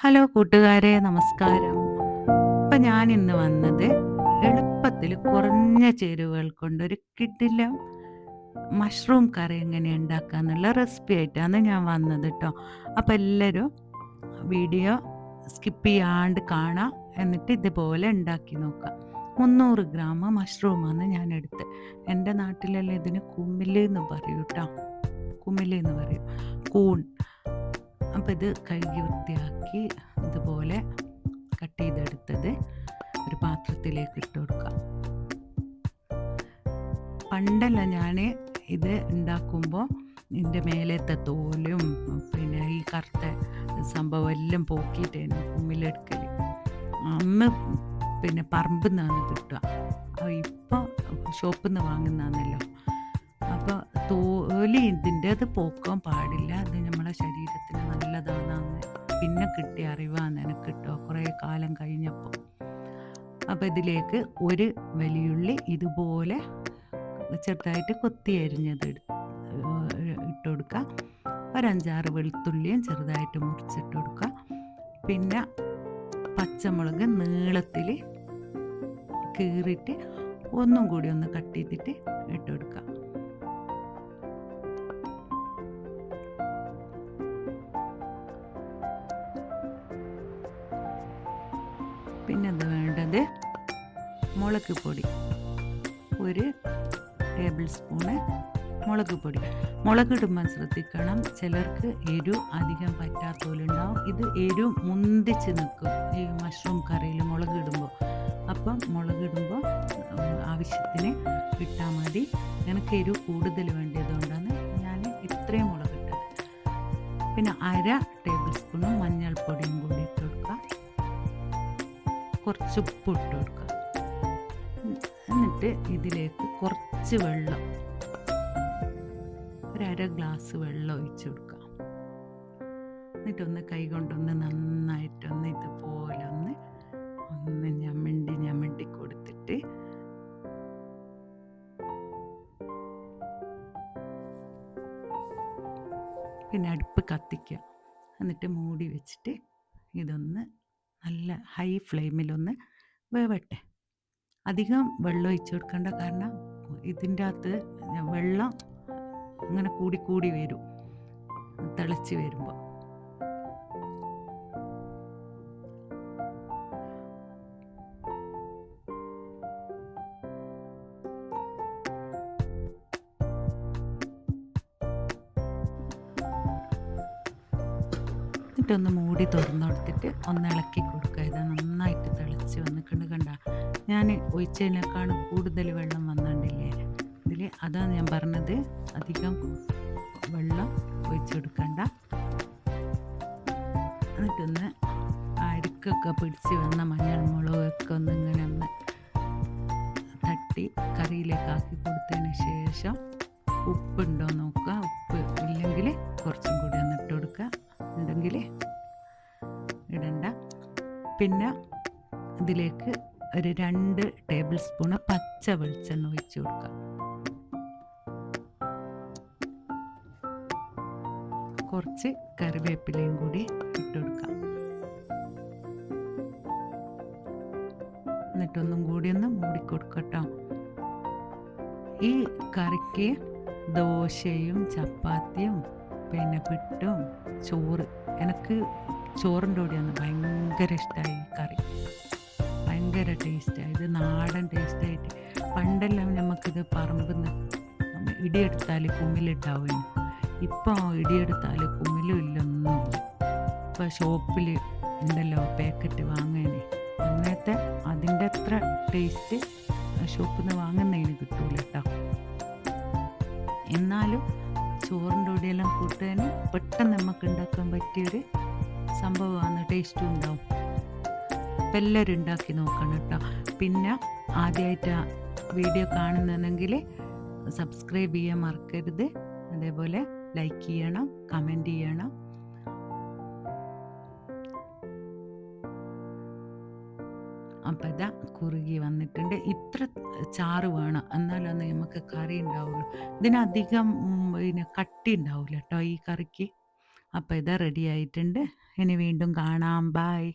Hello കൂട്ടുകാരെ നമസ്കാരം. അപ്പം ഞാൻ ഇന്ന് വന്നത് എളുപ്പത്തിൽ കുറഞ്ഞ ചേരുവകൾ കൊണ്ട് ഒരു കിഡില മഷ്റൂം കറി എങ്ങനെ ഉണ്ടാക്കുക എന്നുള്ള റെസിപ്പി ആയിട്ടാണ് ഞാൻ വന്നത് കേട്ടോ അപ്പം എല്ലാവരും വീഡിയോ സ്കിപ്പ് ചെയ്യാണ്ട് കാണാം. എന്നിട്ട് ഇതുപോലെ ഉണ്ടാക്കി നോക്കാം. മുന്നൂറ് ഗ്രാം മഷ്റൂമാണ് ഞാൻ എടുത്ത് എന്റെ നാട്ടിലെല്ലാം ഇതിന് കുമ്മിൽ എന്ന് പറയും കേട്ടോ കുമ്മിൽ എന്ന് പറയും. കൂൺ. അപ്പോൾ ഇത് കഴുകി വൃത്തിയാക്കി ഇതുപോലെ കട്ട് ചെയ്തെടുത്തത് ഒരു പാത്രത്തിലേക്ക് ഇട്ട് കൊടുക്കാം. പണ്ടല്ല ഞാൻ ഇത് ഉണ്ടാക്കുമ്പോൾ ഇതിന്റെ മേലത്തെ തോലും പിന്നെ ഈ കറുത്ത സംഭവം എല്ലാം പോക്കിയിട്ടേനു കുമ്മിലെടുക്കൽ അന്ന് പിന്നെ പറമ്പിൽ നിന്നാണ് കിട്ടുക. ഇപ്പോൾ ഷോപ്പിൽ നിന്ന് വാങ്ങുന്നതാണല്ലോ. അപ്പോൾ തോലി ഇതിന്റെ അത് പോക്കാൻ പാടില്ല. അത് നമ്മളെ ശരീരത്തിന് നല്ലതാണെന്ന് പിന്നെ കിട്ടിയ അറിവാണ് എനിക്ക് കിട്ടുക കുറേ കാലം കഴിഞ്ഞപ്പോൾ അപ്പം ഇതിലേക്ക് ഒരു വലിയുള്ളി ഇതുപോലെ ചെറുതായിട്ട് കൊത്തി അരിഞ്ഞത് ഇട്ട് കൊടുക്കുക. ഒരഞ്ചാറ് വെളുത്തുള്ളിയും ചെറുതായിട്ട് മുറിച്ചിട്ട് കൊടുക്കുക. പിന്നെ പച്ചമുളക് നീളത്തിൽ കീറിയിട്ട് ഒന്നും കൂടി ഒന്ന് കട്ട് ചെയ്തിട്ട് ഇട്ട് കൊടുക്കുക. പിന്നെ എന്താ വേണ്ടത്? മുളക് പൊടി. ഒരു ടേബിൾ സ്പൂണ് മുളക് പൊടി. മുളക് ഇടുമ്പോൾ ശ്രദ്ധിക്കണം. ചിലർക്ക് എരു അധികം പറ്റാത്തോലുണ്ടാവും. ഇത് എരു മുന്തിച്ച് നിൽക്കും. ഈ മഷ്റൂം കറിയിൽ മുളക് ഇടുമ്പോൾ അപ്പം മുളക് ഇടുമ്പോൾ ആവശ്യത്തിന് ഇട്ടാൽ മതി. എനിക്ക് എരു കൂടുതൽ വേണ്ടിയതുകൊണ്ടാണ് ഞാൻ ഇത്രയും മുളക് ഇട്ടത്. പിന്നെ അര ടേബിൾ സ്പൂണ് മഞ്ഞൾപ്പൊടിയും കൂടി കുറച്ച് ഉപ്പ് ഇട്ട് കൊടുക്കുക. എന്നിട്ട് ഇതിലേക്ക് കുറച്ച് വെള്ളം ഒരര ഗ്ലാസ് വെള്ളം ഒഴിച്ചു കൊടുക്കുക. എന്നിട്ടൊന്ന് കൈ കൊണ്ടൊന്ന് നന്നായിട്ടൊന്ന് ഇതുപോലെ ഒന്ന് ഒന്ന് ഞമ്മണ്ടി ഞമ്മണ്ടി കൊടുത്തിട്ട് പിന്നെ അടുപ്പ് കത്തിക്കുക. എന്നിട്ട് മൂടി വെച്ചിട്ട് ഇതൊന്ന് നല്ല ഹൈ ഫ്ലെയിമിലൊന്ന് വേവട്ടെ. അധികം വെള്ളം ഒഴിച്ചു കൊടുക്കേണ്ട കാരണം ഇതിന്റെ അകത്ത് വെള്ളം ഇങ്ങനെ കൂടി കൂടി വരും. തിളച്ച് വരുമ്പോൾ. എന്നിട്ടൊന്ന് മൂടി തുറന്നു കൊടുത്തിട്ട് ഒന്ന് ഇളക്കി കൊടുക്കുക. ഇത് നന്നായിട്ട് തിളച്ച് വന്നിട്ടുണ്ട് കണ്ട. ഞാൻ ഒഴിച്ചതിനേക്കാൾ കൂടുതൽ വെള്ളം വന്നിട്ടില്ലേ? ഇതിൽ അതാണ് ഞാൻ പറഞ്ഞത്. അധികം വെള്ളം ഒഴിച്ചു കൊടുക്കണ്ട. എന്നിട്ടൊന്ന് അരിക്കൊക്കെ പിടിച്ച് വന്ന മഞ്ഞൾ മുളകൊക്കെ ഒന്ന് ഇങ്ങനെ ഒന്ന് തട്ടി കറിയിലേക്ക് ആക്കി കൊടുത്തതിന് ശേഷം ഉപ്പുണ്ടോ. ഉണ്ടെങ്കിൽ ഇടണ്ട. പിന്നെ ഇതിലേക്ക് ഒരു രണ്ട് ടേബിൾ സ്പൂണ് പച്ച വെളിച്ചെണ്ണ ഒഴിച്ചു കൊടുക്കുക. കുറച്ച് കറിവേപ്പിലയും കൂടി ഇട്ട് കൊടുക്കാം എന്നിട്ടൊന്നും കൂടി ഒന്ന് മൂടിക്കൊടുക്കട്ടോ ഈ കറിക്ക് ദോശയും ചപ്പാത്തിയും പിന്നെ പിട്ടും ചോറ്. എനിക്ക് ചോറിന്റെ കൂടെയാണ് ഭയങ്കര ഇഷ്ടമായി കറി. ഭയങ്കര ടേസ്റ്റായി ഇത് നാടൻ ടേസ്റ്റായിട്ട് പണ്ടെല്ലാം നമുക്കിത് പറമ്പിൽ നിന്ന് ഇടിയെടുത്താൽ കുമ്മിലുണ്ടാവും ഇപ്പോൾ ഇടിയെടുത്താൽ കുമ്മിലും ഇല്ലൊന്നും ഇപ്പോൾ ഷോപ്പിൽ ഉണ്ടല്ലോ പാക്കറ്റ് വാങ്ങാനേ. അങ്ങനത്തെ അതിന്റെ അത്ര ടേസ്റ്റ് ഷോപ്പിൽ നിന്ന് വാങ്ങുന്നതിന് കിട്ടൂല കേട്ടോ എന്നാലും ചോറിന്റെ കൂടെയെല്ലാം കൂട്ടാൻ പെട്ടെന്ന് നമുക്ക് ഉണ്ടാക്കാൻ പറ്റിയൊരു സംഭവമാണ് ടേസ്റ്റും ഉണ്ടാവും. അപ്പം എല്ലാവരും ഉണ്ടാക്കി നോക്കണം കേട്ടോ. പിന്നെ ആദ്യമായിട്ട് വീഡിയോ കാണുന്നുണ്ടെങ്കിൽ സബ്സ്ക്രൈബ് ചെയ്യാൻ മറക്കരുത്. അതേപോലെ ലൈക്ക് ചെയ്യണം കമന്റ് ചെയ്യണം. അപ്പം കുറുകി വന്നിട്ടുണ്ട്. ഇത്ര ചാറ് വേണം. എന്നാലൊന്ന് നമുക്ക് കറി ഉണ്ടാവുള്ളൂ. ഇതിനധികം പിന്നെ കട്ടി ഉണ്ടാവില്ല കേട്ടോ ഈ കറിക്ക്. അപ്പോൾ ഇത് റെഡി ആയിട്ടുണ്ട്. ഇനി വീണ്ടും കാണാം. ബായ്